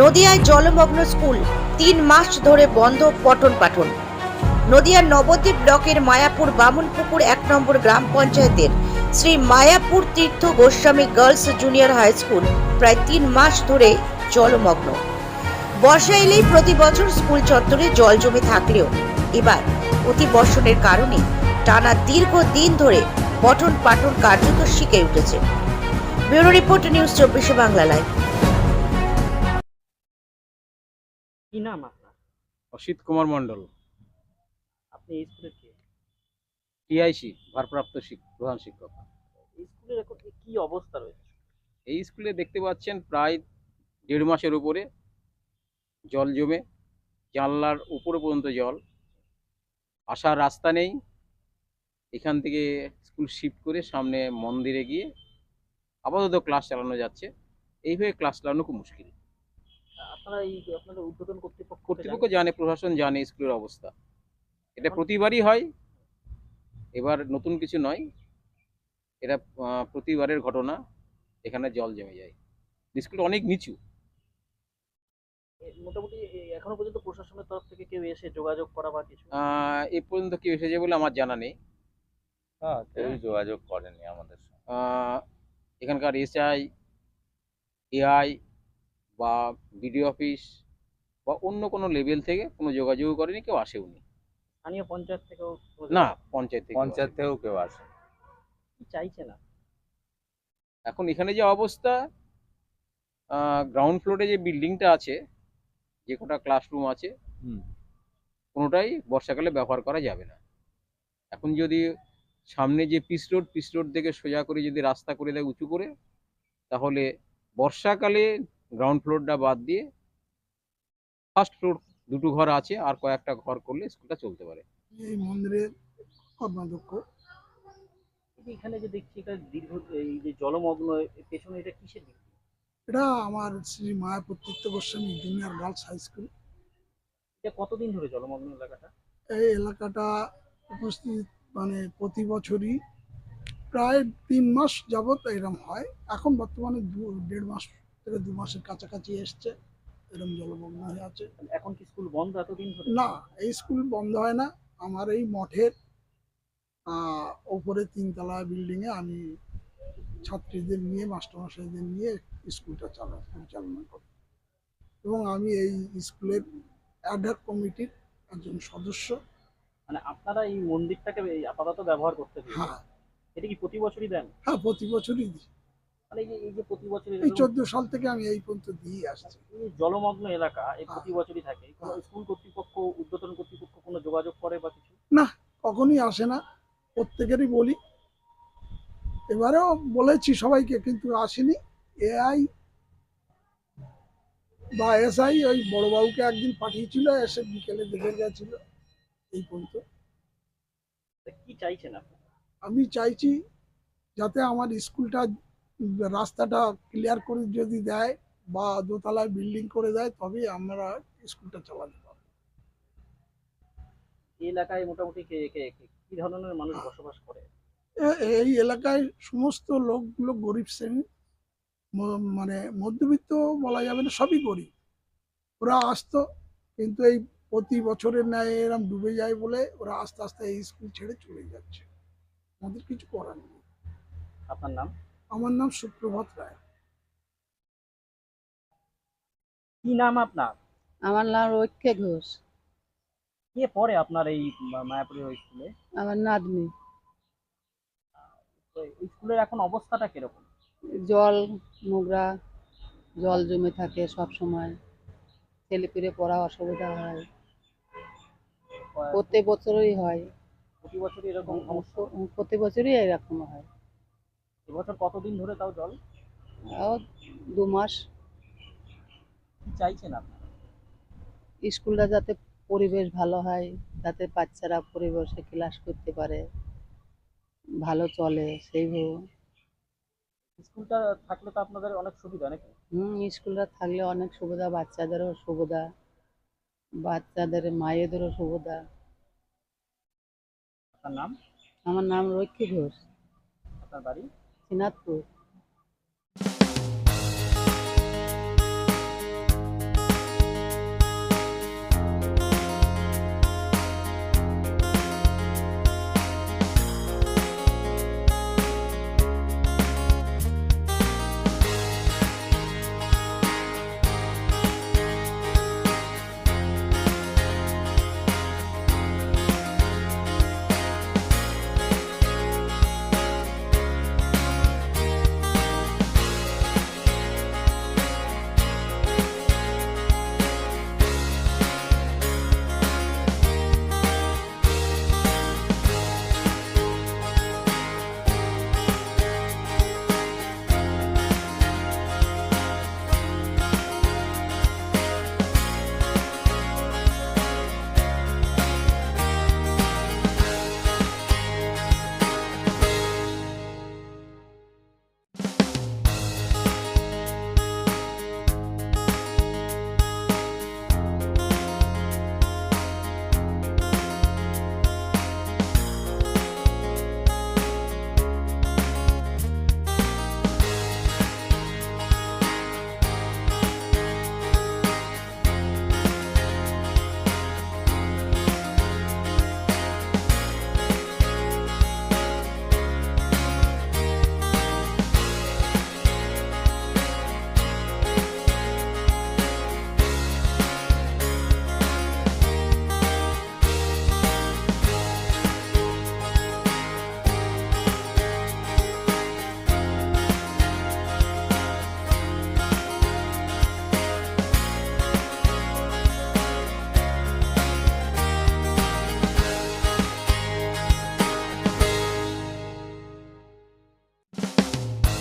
নদিয়ায় জলমগ্ন স্কুল তিন মাস ধরে বন্ধ পঠন পাঠন। নদিয়ার নবদ্বীপ ব্লকের মায়াপুর বামুনপুকুর এক নম্বর গ্রাম পঞ্চায়েতের Shri Mayapur Tirtha Goswami girls junior high school প্রায় তিন মাস ধরে জলমগ্ন। বর্ষা এলেই প্রতি বছর স্কুল চত্বরে জল জমে থাকলেও এবার অতি বর্ষণের কারণে টানা দীর্ঘ দিন ধরে পঠন পাঠন কার্যত শিখে উঠেছে। ব্যুরো রিপোর্ট নিউজ চব্বিশে বাংলা লাইভ। কি নাম আপনার? অসিত কুমার মন্ডল আপনি এই স্কুলের কে? টিআইসি ভারপ্রাপ্ত প্রধান শিক্ষক। এই স্কুলের এখন কি অবস্থা রয়েছে? এই স্কুলে দেখতে পাচ্ছেন প্রায় দেড় মাসের উপরে জল জমে জানলার উপরে পর্যন্ত জল। আসার রাস্তা নেই। এখান থেকে স্কুল শিফট করে সামনে মন্দিরে গিয়ে আপাতত ক্লাস চালানো যাচ্ছে। এইভাবে ক্লাস চালানো খুব মুশকিল। আপনারা এই আপনাদের উদ্বোধন কর্তৃপক্ষ কর্তৃপক্ষ জানে প্রশাসন জানে স্কুলের অবস্থা। এটা প্রতিবারই হয়। এবার নতুন কিছু নয়। এটা প্রতিবারের ঘটনা। এখানে জল জমে যায়। স্কুল অনেক নিচু। মোটামুটি এখনও পর্যন্ত প্রশাসনের তরফ থেকে কেউ এসে যোগাযোগ করা বা কিছু? এ পর্যন্ত কেউ এসেছে বলে আমার জানা নেই। হ্যাঁ। কেউ যোগাযোগ করেনি আমাদের এখানকার এসআই এআই বা বিডিও অফিস বা অন্য কোনো লেভেল থেকে কোনো যোগাযোগ করেনি কেউ আসেওনি স্থানীয় পঞ্চায়েত থেকেও না পঞ্চায়েত থেকে পঞ্চায়েত থেকেও কেউ আসে চাইছে না? এখন এখানে যে অবস্থা গ্রাউন্ড ফ্লোরে যে বিল্ডিংটা আছে যে কটা ক্লাসরুম আছে হুম। কোনোটাই বর্ষাকালে ব্যবহার করা যাবে না। এখন যদি সামনে যে পিস রোড পিস রোড থেকে সোজা করে যদি রাস্তা করে দেয় উঁচু করে তাহলে বর্ষাকালে গ্রাউন্ড ফ্লোরটা বাদ দিয়ে ফার্স্ট ফ্লোর দুটো ঘর আছে আর কয়েকটা ঘর করলে স্কুলটা চলতে পারে। এই মন্দিরের কর্মাধ্যক্ষ এখানে যে দেখছি এটা দীর্ঘ এই যে জলমগ্ন পেছনে এটা কিসের দিক? এটা আমার Shri Mayapur Tirtha Goswami junior girls high school এটা কতদিন ধরে জলমগ্ন এলাকাটা? এই এলাকাটা উপস্থিত মানে প্রতি বছরই প্রায় তিন মাস যাবত এরম হয়। এখন বর্তমানে দু দেড় মাস থেকে দু মাসের কাছাকাছি এসছে এরম জলমগ্ন হয়ে আছে। এখন কি স্কুল বন্ধ এতদিন ধরে? না এই স্কুল বন্ধ হয় না। আমার এই মঠের ওপরে তিনতলা বিল্ডিংয়ে আমি ছাত্রীদের নিয়ে মাস্টারমশাইদের নিয়ে স্কুলটা চালা পরিচালনা করি। এবং আমি এই স্কুলের অ্যাডহাক কমিটির একজন সদস্য। মানে আপনারা এই মন্দিরটাকে এই আপাতত ব্যবহার করতে হ্যাঁ। এটা কি প্রতি বছরই দেন? হ্যাঁ প্রতি বছরই দিই। এই চোদ্দ সাল থেকে আমি এই পর্যন্ত দিয়ে আসছি। জলমগ্ন এলাকা এই হ্যাঁ। প্রতি বছরই থাকে। স্কুল কর্তৃপক্ষ উদ্বোধন কর্তৃপক্ষ কোনো যোগাযোগ করে বা কিছু? কখনই আসে না। প্রত্যেকেরই বলি। এবারেও বলেছি সবাইকে কিন্তু আসেনি। এআই বা এসআই ওই বড়বাবুকে একদিন পাঠিয়েছিল এসে বিকেলে দেখে গেছিল। এই পর্যন্ত। কি চাইছেন আপনি? আমি চাইছি যাতে আমার স্কুলটা রাস্তাটা ক্লিয়ার করে যদি দেয় বা দোতলায় বিল্ডিং করে দেয় তবেই আমরা স্কুলটা চালাতে পারব। এই এলাকায় মোটামুটি কে ধরনের মানুষ বসবাস করে? এই এলাকায় সমস্ত লোকগুলো গরিব শ্রেণি মানে মধ্যবিত্ত বলা যাবে না সবই গরিব। ওরা আসতো কিন্তু এই প্রতি বছরের ন্যায় এরম ডুবে যায় বলে ওরা আস্তে আস্তে এই স্কুল ছেড়ে চলে যাচ্ছে। আমাদের কিছু করার নেই। আপনার নাম? আমার নাম সুপ্রভাত রায়। কি নাম আপনার? আমার নাম রক্ষে ঘোষ। কে পড়ে আপনার এই মা- মায়াপুরের ওই স্কুলে? আমার নাতনি। স্কুলের এখন অবস্থাটা কীরকম? জল নোংরা জল জমে থাকে সব সময়। ছেলেপিলে পড়া অসুবিধা হয়। প্রত্যেক বছরই হয়। প্রতি বছর এরকম সমস্যা? প্রতি বছরই এরকম হয়। এবছর কতদিন ধরে তাও জল? দু মাস। কি চাইছেন আপনারা? স্কুলটা যাতে পরিবেশ ভালো হয় যাতে বাচ্চারা পরিবেশে ক্লাস করতে পারে ভালো চলে সেইভাবে স্কুলটা থাকলে তো আপনাদের অনেক সুবিধা নাকি? হুম স্কুলটা থাকলে অনেক সুবিধা বাচ্চাদেরও সুবিধা বাচ্চাদের মায়েদেরও সুবিধা। আপনার নাম? আমার নাম রক্ষী ঘোষ। আপনার বাড়ি? しなく